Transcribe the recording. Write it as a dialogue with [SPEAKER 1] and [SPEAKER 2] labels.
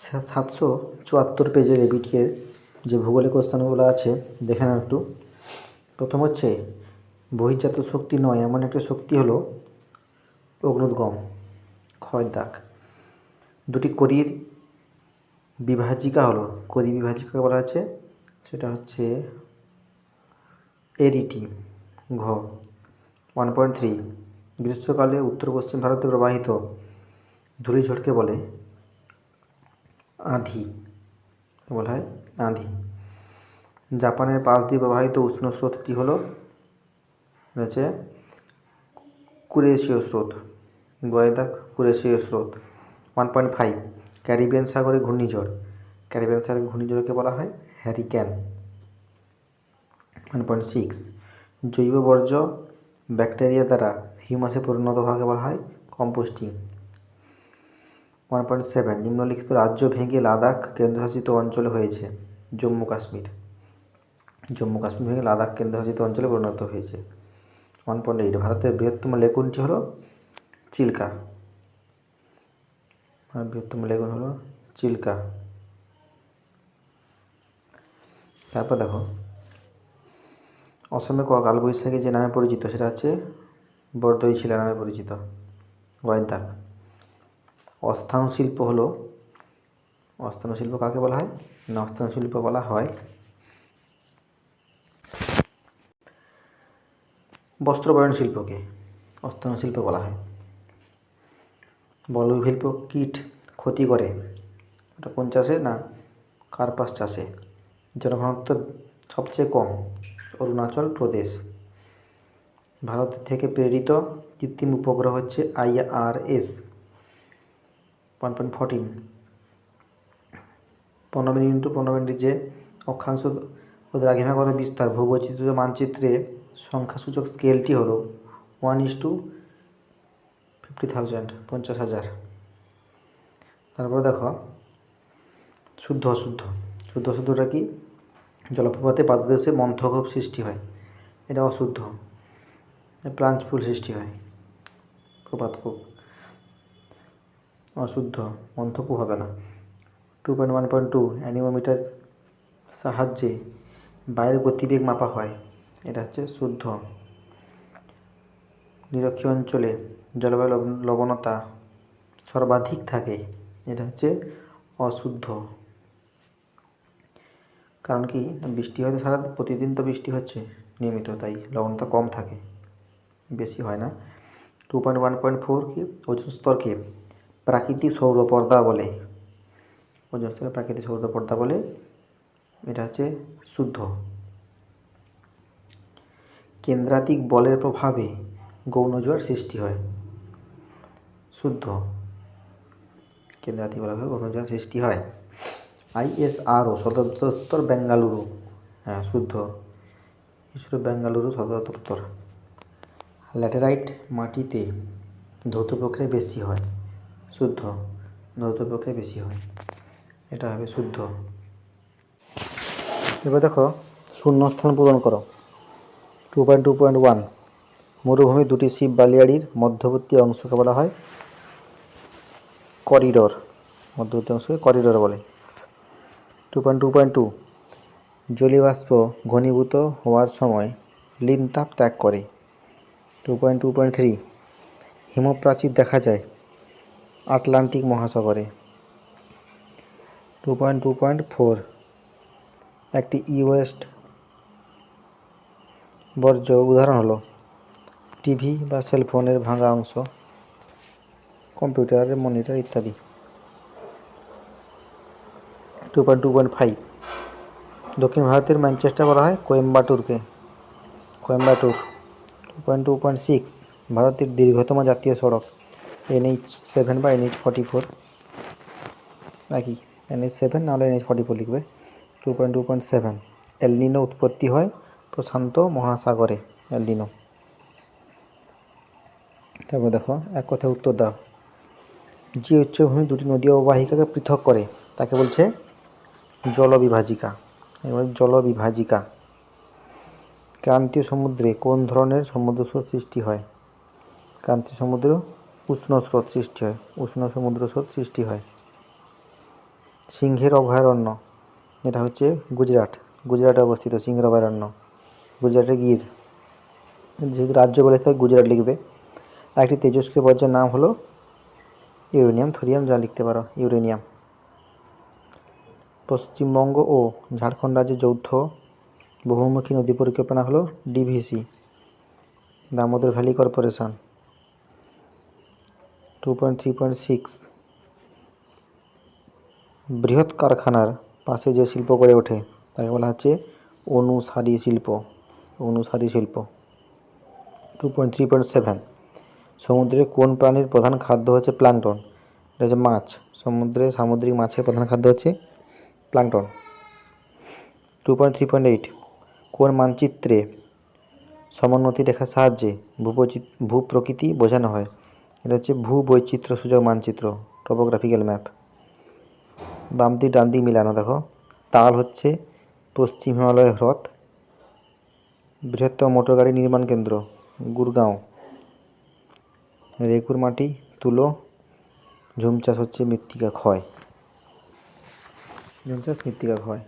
[SPEAKER 1] সাতশো চুয়াত্তর পেজের এবিটিএর যে ভূগোলিক কোশ্চেনগুলো আছে, দেখে নাও একটু। প্রথম হচ্ছে, বহির্জাত শক্তি নয়, এমন একটা শক্তি হলো অগ্নুদ্গম ক্ষয়ের দাগ। দুটি করির বিভাজিকা হলো, করি বিভাজিকা বলা আছে সেটা হচ্ছে এরিটি, ঘ। ওয়ান পয়েন্ট থ্রি গ্রীষ্মকালে উত্তর পশ্চিম ভারতে প্রবাহিত ধূলিঝড়কে বলে আঁধি। বলা হয় আঁধি। জাপানের পাশ দিয়ে প্রবাহিত উষ্ণ স্রোতটি হলো হচ্ছে কুরেশীয় স্রোত, গয়েদা কুরেশীয় স্রোত ওয়ান পয়েন্ট ফাইভ ক্যারিবিয়ান সাগরে ঘূর্ণিঝড়। ক্যারিবিয়ান সাগরে ঘূর্ণিঝড়কে বলা হয় হ্যারিক্যান ওয়ান পয়েন্ট সিক্স জৈব বর্জ্য ব্যাকটেরিয়া দ্বারা হিউমাসে পরিণত হওয়াকে বলা হয় কম্পোস্টিং। ওয়ান পয়েন্ট সেভেন নিম্নলিখিত রাজ্য ভেঙে লাদাখ কেন্দ্রশাসিত অঞ্চলে হয়েছে। জম্মু কাশ্মীর। জম্মু কাশ্মীর ভেঙে লাদাখ কেন্দ্রশাসিত অঞ্চলে পরিণত হয়েছে। ওয়ান পয়েন্ট এইট ভারতের বৃহত্তম লেগুনটি হলো চিল্কা। বৃহত্তম লেগুন হলো চিল্কা। তারপর দেখো, অসমে কালবৈশাখী যে নামে পরিচিত, সেটা হচ্ছে বরদই শিলা নামে পরিচিত। গোয়েন্দাক অস্থান শিল্প হলো অস্থান শিল্প কাকে বলা হয়? না অস্থান শিল্প বলা হয় বস্ত্রবয়ন শিল্পকে অস্থান শিল্প বলা হয়। বলবিভিল্প কীট ক্ষতি করে। ওটা কোন চাষে না কার্পাস চাষে? জনঘনত্ব সবচেয়ে কম। অরুণাচল প্রদেশ। ভারত থেকে প্রেরিত কৃত্রিম উপগ্রহ হচ্ছে আইআরএস। ওয়ান পয়েন্ট ফোরটিন পনেরো মিনিট ইন্টু পনেরো মিনিট যে অক্ষাংশ ও দ্রাঘিমাগত বিস্তার? ভূবৈচিত্র্য মানচিত্রে সংখ্যাসূচক স্কেলটি হলো one is two fifty thousand পঞ্চাশ হাজার। তারপরে দেখো, শুদ্ধ অশুদ্ধ। শুদ্ধ অশুদ্ধটা কি? জলপ্রপাতে পাদদেশে মন্থকূপ সৃষ্টি হয়। এটা অশুদ্ধ। প্লাঞ্চ ফুল সৃষ্টি হয়। প্রপাতকূপ অশুদ্ধ মন্থকূপ হবে না। Two point one point two anemometer সাহায্যে বাইরের গতিবেগ মাপা হয়। এটা হচ্ছে শুদ্ধ। নিরক্ষীয় অঞ্চলে জলবায়ু লবণতা সর্বাধিক থাকে। এটা হচ্ছে অশুদ্ধ। কারণ কি? বৃষ্টি হয়তো সারা প্রতিদিন তো বৃষ্টি হচ্ছে, নিয়মিত, তাই লবণতা কম থাকে। বেশি হয় না। Two point one point four কি? ওজন স্তরকে প্রাকৃতিক সৌর পর্দা বলে। ওজন স্তরকে প্রাকৃতিক সৌর পর্দা বলে। এটা হচ্ছে শুদ্ধ। কেন্দ্রাতিক বলের প্রভাবে গৌণ জোয়ার সৃষ্টি হয়। শুদ্ধ। কেন্দ্রাতিক বলের প্রভাবে গৌণ জোয়ার সৃষ্টি হয়। আইএসআরও সদর দপ্তর বেঙ্গালুরু। হ্যাঁ শুদ্ধ। ইসরো বেঙ্গালুরু সদর দপ্তর। ল্যাটেরাইট মাটিতে ধৌত প্রক্রিয়া বেশি হয়। শুদ্ধ প্রক্রিয়া বেশি হয়। এটা হবে শুদ্ধ। এবার দেখো, শূন্যস্থান পূরণ করো। Two point two point one মরুভূমি দুটি শিব বালিয়াড়ির মধ্যবর্তী অংশকে বলা হয় করিডোর মধ্যবর্তী অংশকে করিডোর বলে। Two point two point two জলীয়বাষ্প ঘনীভূত হওয়ার সময় লিন তাপ ত্যাগ করে। Two point two point three হিমপ্রাচীর দেখা যায়। আটলান্টিক মহাসাগরে। Two point two point four একটি ইওয়েস্ট বর্জ্য উদাহরণ হলো, টিভি বা সেলফোনের ভাঙা অংশ কম্পিউটারের মনিটর ইত্যাদি। Two point two point five দক্ষিণ ভারতের ম্যানচেস্টার বলা হয় কোয়েম্বাটুরকে। Coimbatore two point two point six ভারতের দীর্ঘতম জাতীয় সড়ক। এনএইচ সেভেন বা এনএইচ ফর্টি ফোর নাকি? এনএইচ সেভেন নাহলে এনএইচ ফর্টি ফোর লিখবে। Two point two point seven El Nino উৎপত্তি হয় প্রশান্ত মহাসাগরে এলনিনো তারপর দেখো, এক কথায় উত্তর দাও। যে উচ্চভূমি দুটি নদী অববাহিকাকে পৃথক করে, তাকে বলছে জলবিভাজিকা। এবার জলবিভাজিকা। ক্রান্তীয় সমুদ্রে কোন ধরনের সমুদ্র সৃষ্টি হয়? ক্রান্তীয় সমুদ্র উষ্ণ স্রোত সৃষ্টি হয়। উষ্ণ সমুদ্র স্রোত সৃষ্টি হয়। সিংহের অভয়ারণ্য এটা হচ্ছে গুজরাট। গুজরাটে অবস্থিত সিংহের অভয়ারণ্য, গুজরাটের গির। যেহেতু রাজ্য বলে তাই গুজরাট লিখবে। একটি তেজস্ক্রিয় বর্জ্যের নাম হলো ইউরেনিয়াম থোরিয়াম, যা লিখতে পারো, ইউরেনিয়াম। পশ্চিমবঙ্গ ও ঝাড়খণ্ড রাজ্যের যৌথ বহুমুখী নদী পরিকল্পনা হলো DVC, Damodar valley corporation. Two point three point six. বৃহৎ কারখানার পাশে যে শিল্প গড়ে ওঠে, তাকে বলা হচ্ছে অনুসারী শিল্প অনুসারী শিল্প। Two point three point seven. সমুদ্রে কোন প্রাণীর প্রধান খাদ্য হচ্ছে প্লাঙ্কটন এটা হচ্ছে মাছ। সমুদ্রে সামুদ্রিক মাছের প্রধান খাদ্য হচ্ছে plankton two point three point eight. কোন মানচিত্রে সমোন্নতি রেখার সাহায্যে ভূপ্রকৃতি বোঝানো হয়? এটা হচ্ছে ভূ বৈচিত্র্য সূচক মানচিত্র টপোগ্রাফিক্যাল ম্যাপ বাম দিক ডান দিক মিলানো, দেখো। তাল হচ্ছে পশ্চিম হিমালয় হ্রদ, বৃহত্তম মোটর গাড়ি নির্মাণ কেন্দ্র, গুরগাঁও। রেকুর মাটি, তুলো। ঝুম চাষ হচ্ছে মৃত্তিকা ক্ষয় ঝুম চাষ মৃত্তিকা ক্ষয়